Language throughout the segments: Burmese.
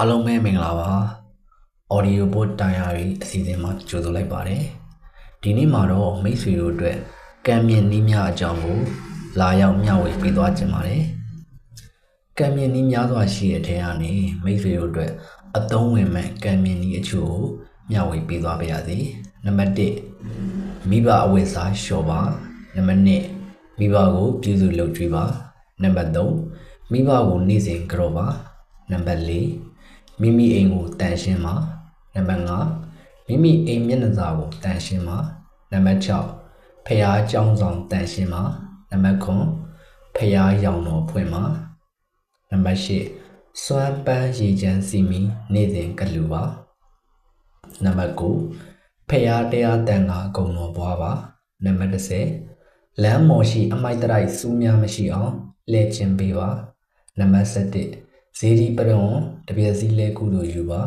အားလုံးပဲမင်္ဂလာပါ audio book diary အစီအစဉ်မှာကြိုဆိုလိုက်ပါတယ်ဒီနေ့မှာတော့မိတ်ဆွေတို့အတွက်ကံမြင့်နီးများအကြောင်းကိုလာရောက်မျှဝေပေးသွားခြင်းပါတယ်ကံမြင့်နီးများစွာရှိတဲ့အထက်ကနေမိတ်ဆွေတို့အတွက်အသုံးဝင်မဲ့ကံမြင့်နီးအချို့ကိုမျှဝေပေးသွားပါရစေနံပါတ်1မိဘအဝိဇ္ဇာလျှော့ပါနံပါတ်2မိဘကိုပြုစုလုပ်ကြွေးပါနံပါတ်3မိဘကိုနေ့စဉ်ကြော့ပါနံပါတ်4 မိမိအိမ်ကိုတန်ရှင်းပါနံပါတ်5မိမိအိမ်မျက်နှာစာကိုတန်ရှင်းပါနံပါတ်6ဖះအကြောင်းဆောင်တန်ရှင်းပါနံပါတ်9ဖះရောင်တော်ဖွင့်ပါနံပါတ်8စွမ်းပန်းရေချမ်းစီမီနေ့စဉ်ကလူပါနံပါတ်9ဖះတရားတန်ခါအကုန်တော်ပွားပါနံပါတ်10လမ်းမော်ရှိအမိုက်တရိုက်စူးများမရှိအောင်လဲကျင်ပေးပါနံပါတ်7 ဇေဒီပရုံတပြည့်စည်းလဲကုသိုလ်ယူပါ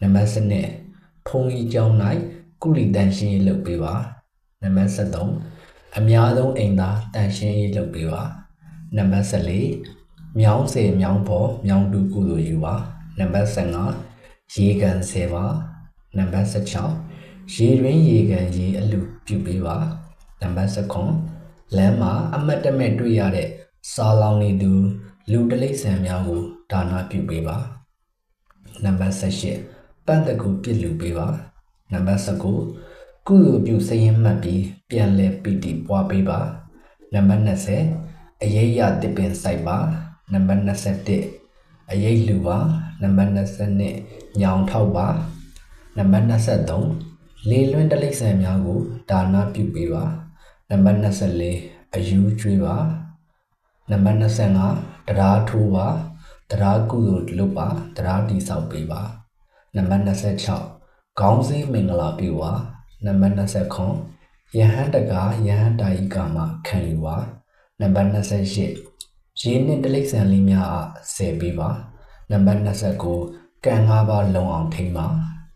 နံပါတ်7ဖုံကြီးကျောင်း၌ကုလီတန်ရှင်းရေးလုပ်ပေးပါနံပါတ်73အများဆုံးအိမ်သာတန်ရှင်းရေးလုပ်ပေးပါနံပါတ်14မြောင်းစေမြောင်းပေါ်မြောင်းတူကုသိုလ်ယူပါနံပါတ်15ရေကန်စေပါနံပါတ်16ရေရင်းရေကန်ရေအလူပြုပေးပါနံပါတ်19လမ်းမှာအမတ်တမဲ့တွေ့ရတဲ့ စားလောင်နေသူ လူတလိษံများကိုဒါနာပြုပေးပါနံပါတ်18ပန့်တကူပြစ်လူပေးပါနံပါတ်19ကုသိုလ်ပြုစရင်မှတ်ပြီးပြန်လဲပီတိပွားပေးပါနံပါတ်20အရေးရတစ်ပင်စိုက်ပါနံပါတ်21အရေးလူပါနံပါတ်22ညောင်ထောက်ပါနံပါတ်23လေလွင့်တလိษံများကိုဒါနာပြုပေးပါနံပါတ်24အယူကျွေးပါ နံပါတ်25တရားထိုးပါတရားကုသိုလ်လုပ်ပါတရားတိဆောက်ပေးပါနံပါတ်26ခေါင်းစည်းမင်္ဂလာပြုပါနံပါတ်29ယဟန်တကယဟန်တာယိကာမှာခံယူပါနံပါတ်28ရေနှင့်တလိษံလေးများအားဆယ်ပေးပါနံပါတ်29ကံ၅ပါးလုံအောင်ထိန်းပါ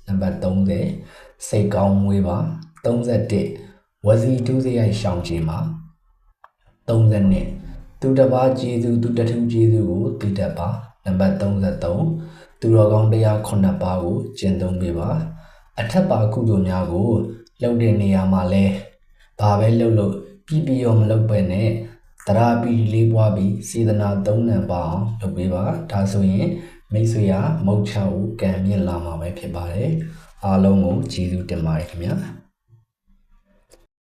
နံပါတ်30စိတ်ကောင်းမွေးပါ31ဝစီဒုစရိုက်ရှောင်ခြင်းပါ32 သူတစ်ပါးကျေးဇူးသူတထူးကျေးဇူးကိုသိတတ်ပါနံပါတ်33သူတော်ကောင်းတရား9ပါးကိုကျင့်သုံးပေးပါအထက်ပါကုသိုလ်များကိုလုပ်တဲ့နေရာမှာလဲဘာပဲလုပ်လို့ပြီးပြီးရောမလုပ်ပဲနဲ့တရာပီလေးပွားပြီးစေတနာသုံးနံပါအောင်လုပ်ပေးပါဒါဆိုရင်မိတ်ဆွေရမုတ်ချဦးကံမြင့်လာမှာပဲဖြစ်ပါတယ်အားလုံးကိုကျေးဇူးတင်ပါတယ်ခင်ဗျာ